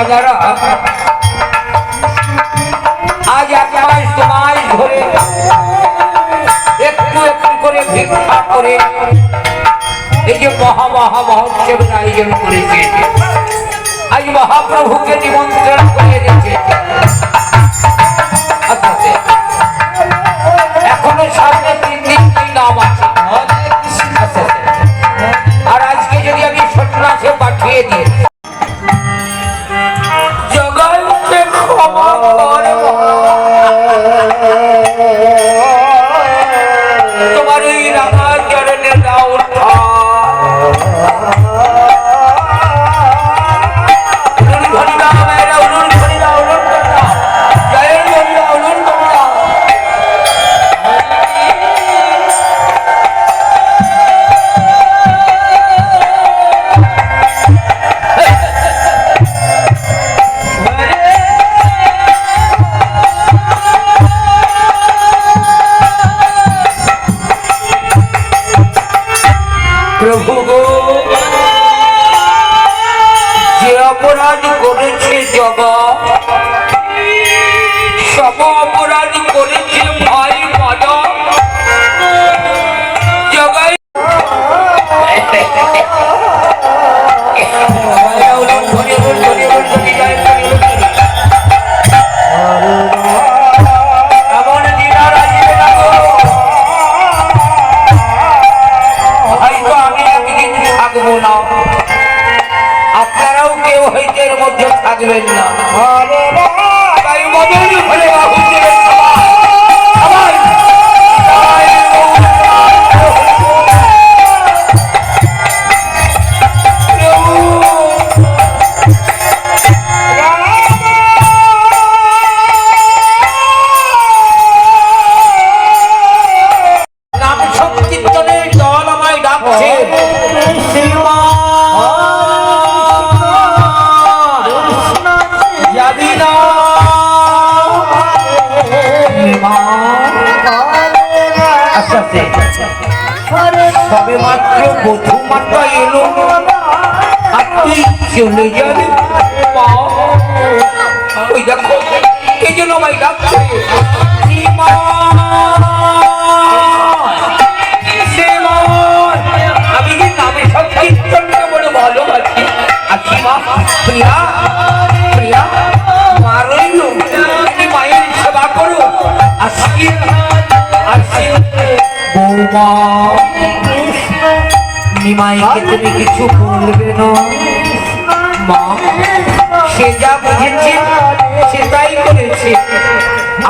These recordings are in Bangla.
দাদারা আজ এক মাস দু মাস ধরে একটু একটু করে ভিক্ষা করে এই যে মহা মহা মহোৎসবের আয়োজন করেছে আজ মহাপ্রভুকে নিমন্ত্রণ করে দিয়েছে আচ্ছা। এখনও সামনে তিন দিন তিন নাম আছে। আর আজকে যদি আমি সন্ন্যাসে পাঠিয়ে দিই oh. সবে মাত্র মাত্রা এলো। আর তুই চলে যাবি। ওই দেখো, কে যেন আমায় ডাকছে। সীমা আমি যে নামে সংকীর্তনকে বড় ভালোবাসি আসিমা প্রিয়া প্রিয়া মা রইল তুমি মায়ের সেবা করো। আসি আসি বৌমা। নিমাইকে তুমি কিছু বলবে না। সে যা বুঝেছে সে তাই করেছে।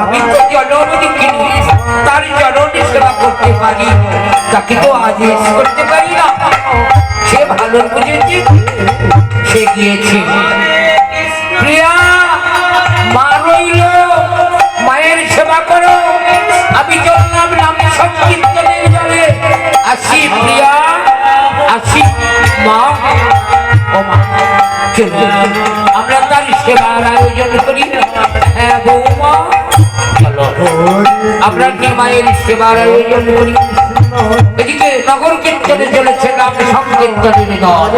আমি তো জননী কিনি তার জননী সেবা করতে পারি তাকে তো করতে পারি না। সে ভালো বুঝেছে, সে গিয়েছে। প্রিয়া, মা রইল। মায়ের সেবা করো। আমি চললাম নাম সংকীর্তনের জলে আসি, প্রিয়া। মা। ও মা। চলুন আমরা তার সেবার আয়োজন করি। হ্যাঁ বৌমা। চলো। আমরা নিমায়ের সেবার আয়োজন করি। এদিকে নগর কীর্তনে চলেছে নাম সংকীর্তনের দল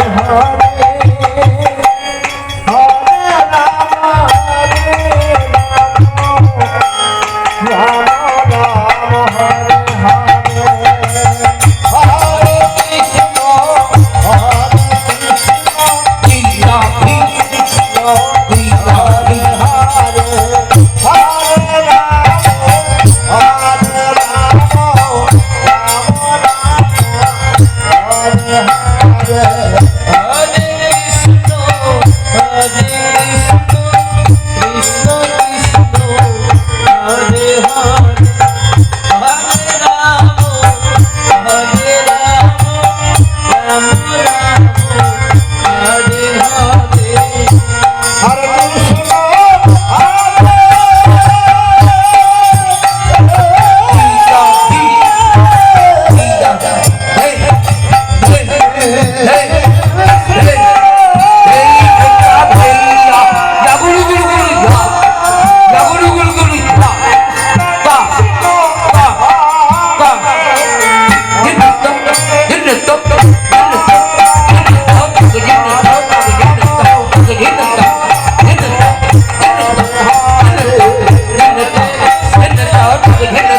Thank you.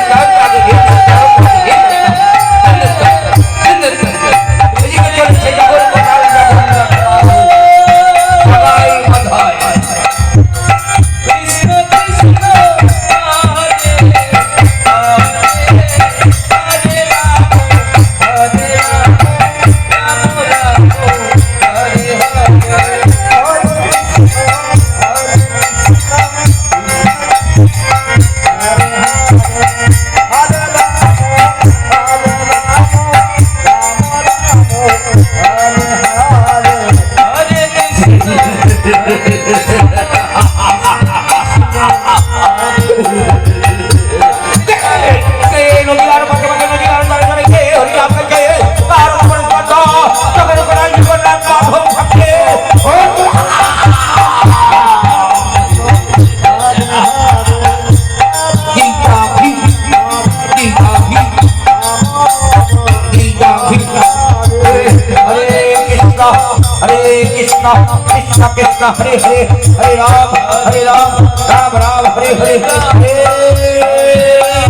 कृष्णा कृष्णा कृष्णा हरे हरे हरे राम हरे राम राम राम हरे हरे हरे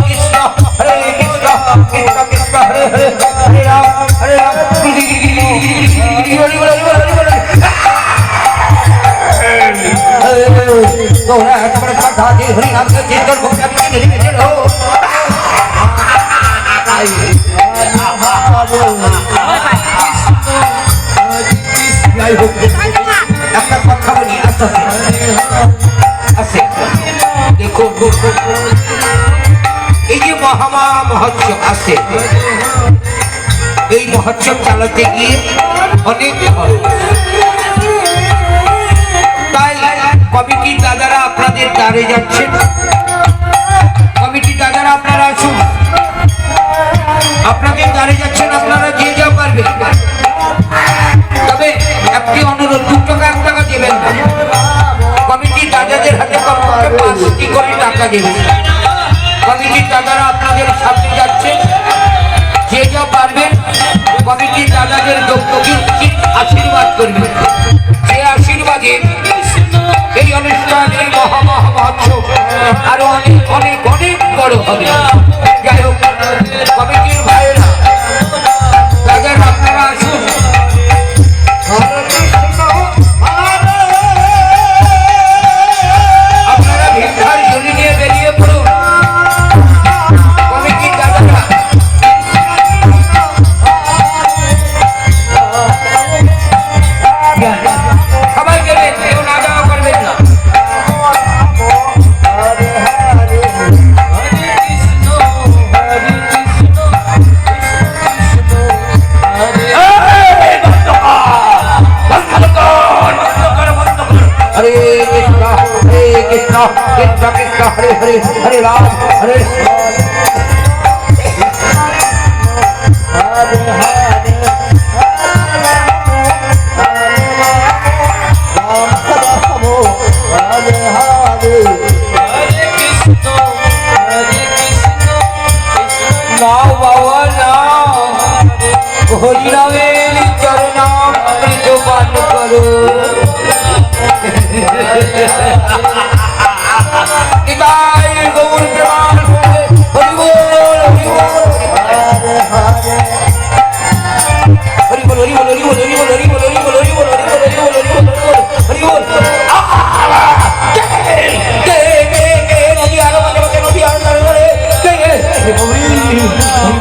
कृष्णा हरे कृष्णा कृष्णा कृष्णा हरे हरे हरे राम हरे राम। गौरा कमर का धागे हरि नाम का कीर्तन भक्ति की निधि में चलो आई आई हो এই যে মহোৎসব চালাতে গিয়ে অনেক খরচ। তাই কমিটির দাদারা আপনাদের দ্বারে যাচ্ছেন কমিটির দাদারা আপনারা আসুন আপনাদের দ্বারে যে পারবেন কমিটির দাদাদের দক্ষিণ আশীর্বাদ করবেন যে আশীর্বাদে এই অনুষ্ঠান এই মহা মহা মহোৎসব আরও অনেক অনেক অনেক বড় হবে। যাই হোক কমিটির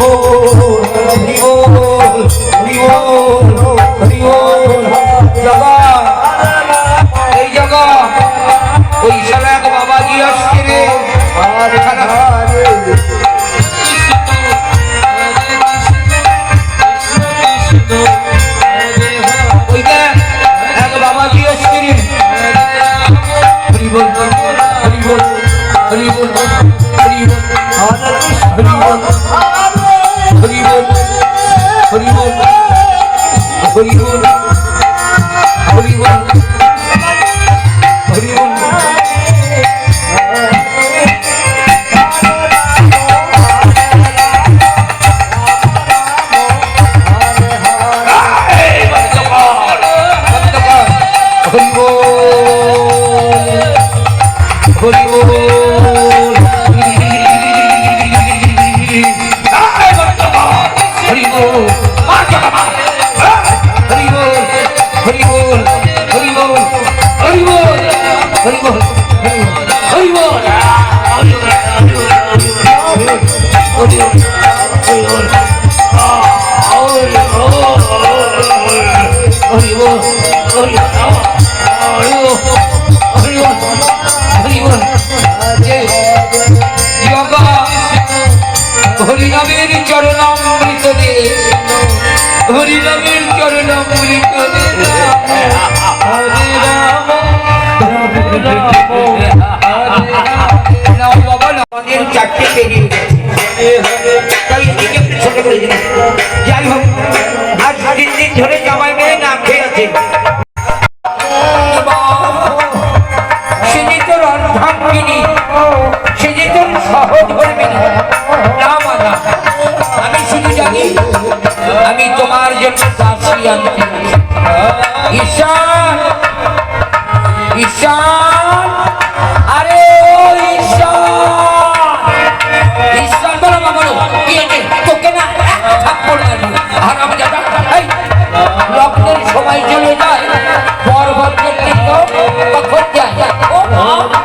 Oh. You. হরিনামের চরণামৃত দে হরিনামের চরণামৃত দে হরে রাম চারটে পেরিয়ে তাই দিন ধরে জামাই মেয়ে না খেয়ে আছে সে যে তোর সহজ আমি তোমার জন্য দাসী আনছি ঈশান ঈশান, আরে ও ঈশান। ঈশান, বলো মা, বলো। তোকে না থাপ্পড় মারবো। আর আমি এই লগ্নের সময় চলে যায় পরবর্তী তখন যায়। ও মা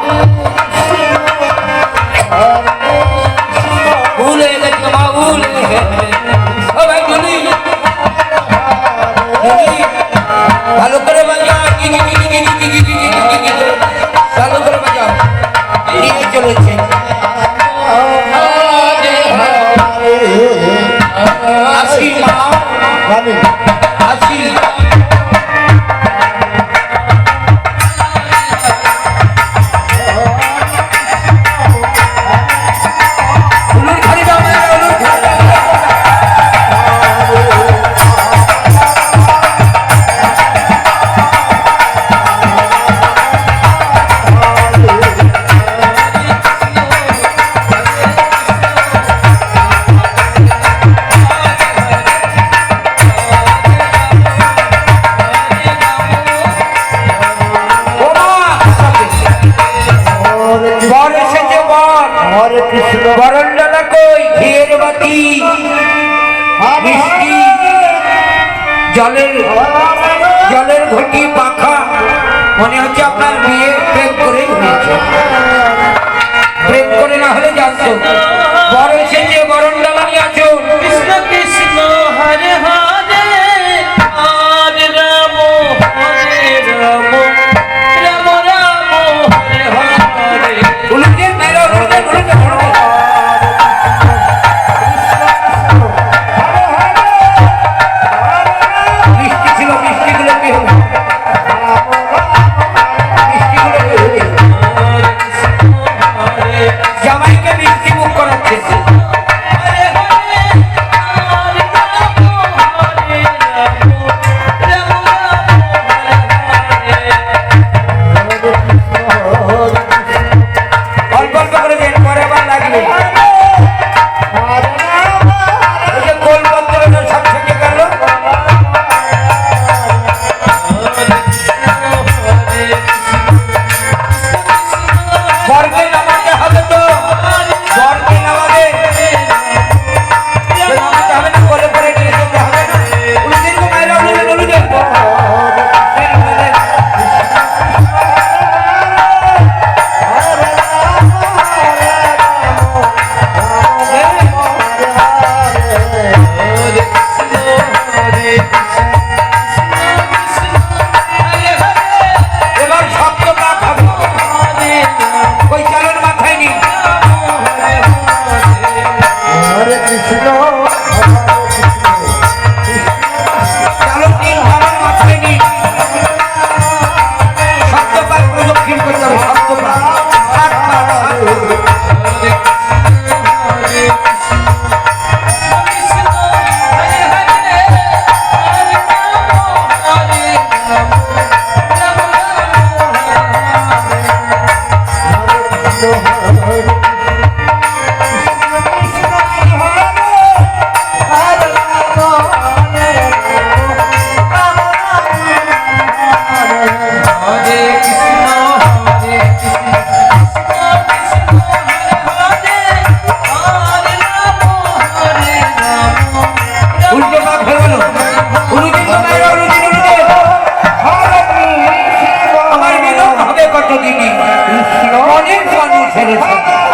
জলের জলের ঘটি পাখা মনে হচ্ছে আপনার বিয়ে প্রেম করে প্রেম করে না হলে যাচ্ছ কথা দিনই অনেক মানুষ হেরেছে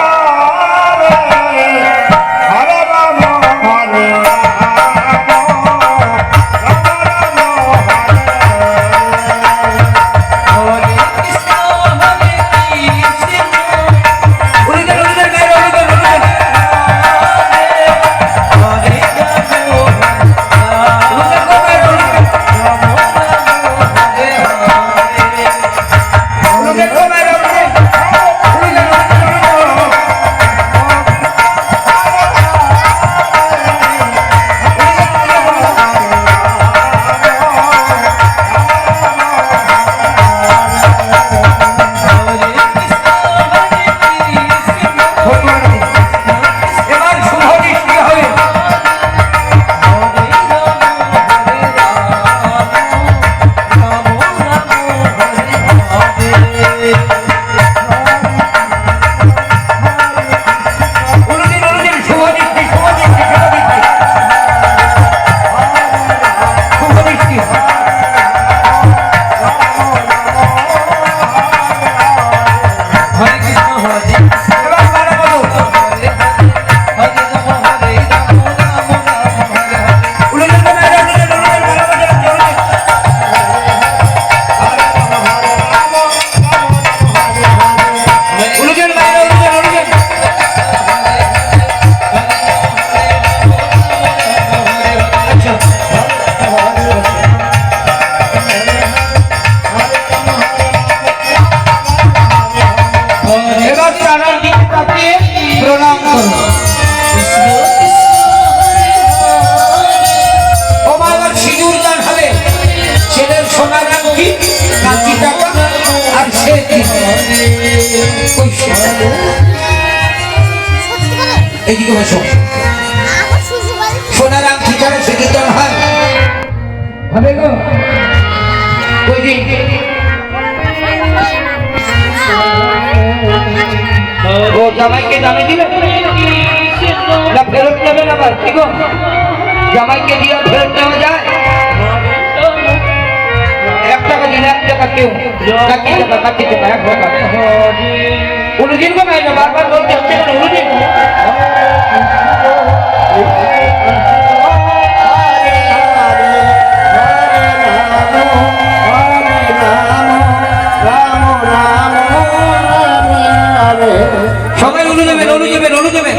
বসো সোনার আংটি ছাড়া হয়। হবে গো? দিন ও জামাইকে দামে দিলে? না ফেরত নেবেন আবার? কি গো? জামাইকে দিয়ে ফেরত নেওয়া যায়? এক টাকা দিন এক টাকা কেউ? কাকি টাকা? টাকা এক টাকা। উলুদিন কো মাইলো বারবার বলতে হচ্ছে কেন উলুদিন সবাই উলু দেবেন দেবেন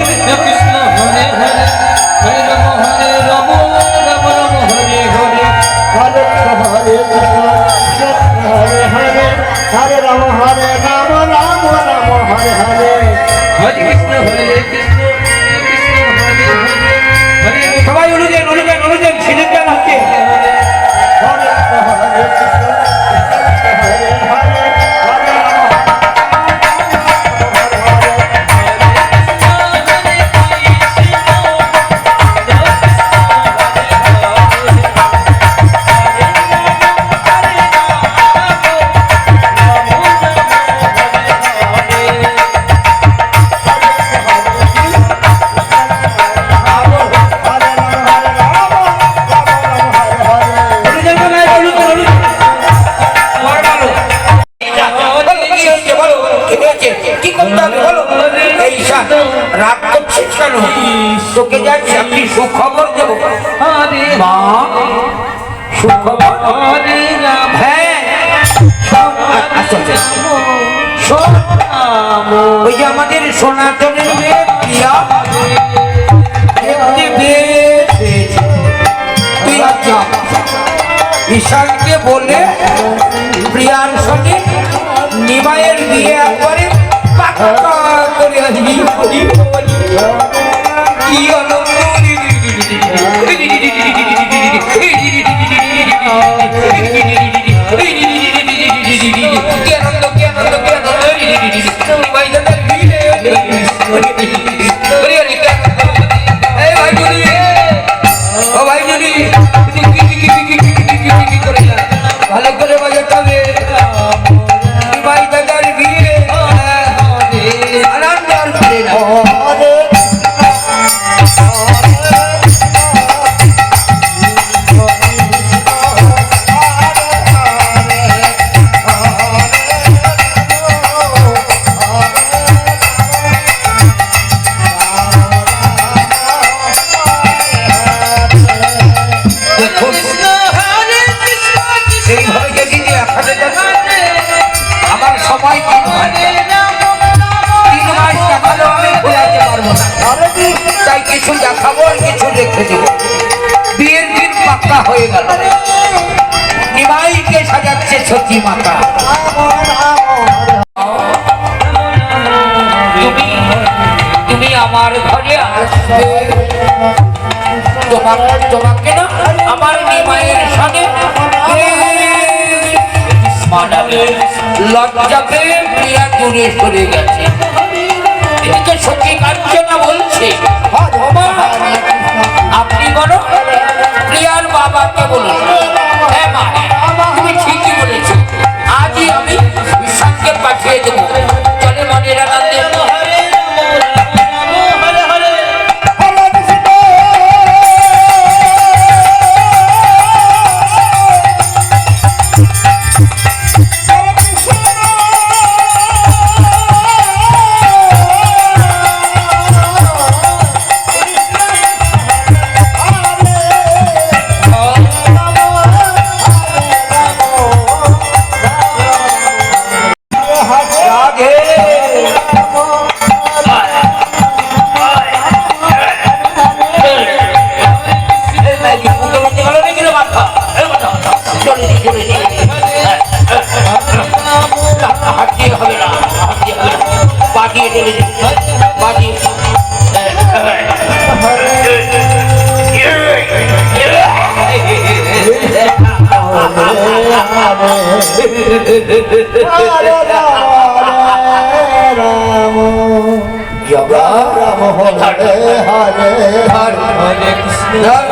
হরে কৃষ্ণ হরে কৃষ্ণ তোকে যাচ্ছি আপনি সুখবর দেবো। মা সুখবর। হ্যাঁ। ওই যে আমাদের সনাতনের প্রিয়া। তুই আচ্ছা বলে প্রিয়ার সঙ্গে নিমাইয়ের বিয়ে একবারে পাক্কা করে আসবি কি হলো আমার ঘরে আসবে। তোমাকে তোমাকে না আমার নিমাইয়ের সঙ্গে লজ্জা প্রিয়া দূরে সরে গেছে। এদিকে সখী কাঞ্চনা বলছে আপনি বলো প্রিয়ার বাবাকে বলুন। হ্যাঁ মা, তুমি ঠিকই বলেছ। আজই আমি বিশালকে পাঠিয়ে দেবো। চলে মনের আনন্দে। হরে Yeah.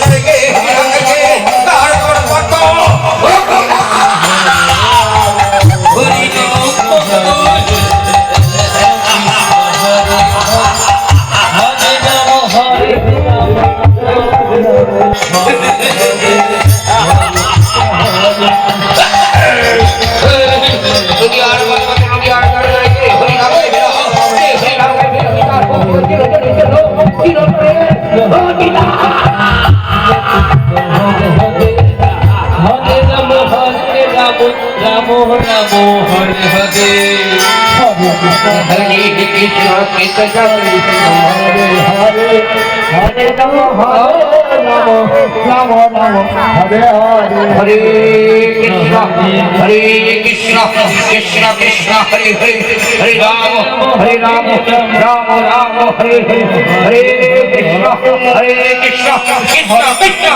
গৌরী হরে হরে হরে নম হরে নম নম নম হরে হরে হরে কৃষ্ণ হরে কৃষ্ণ কৃষ্ণ কৃষ্ণ হরে হরে হরে রাম হরে রাম রাম রাম হরে হরে হরে কৃষ্ণ হরে কৃষ্ণ কৃষ্ণ কৃষ্ণ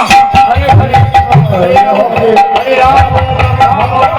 হরে হরে হরে হরে হরে রাম রাম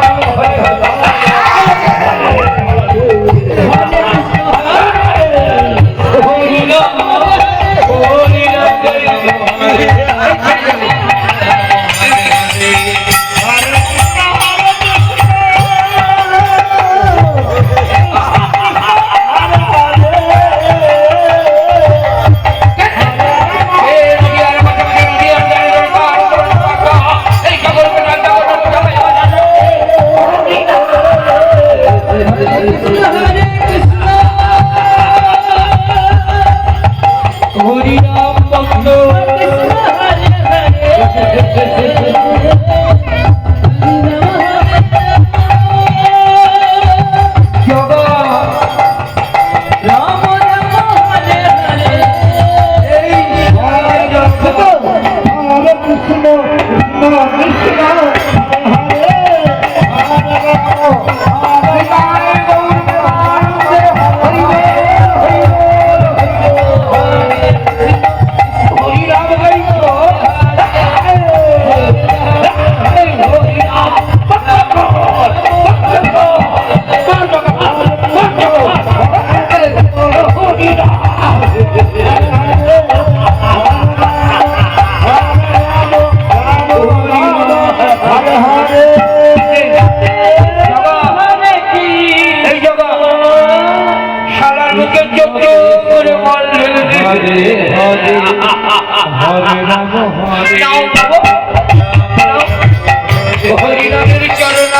চরণ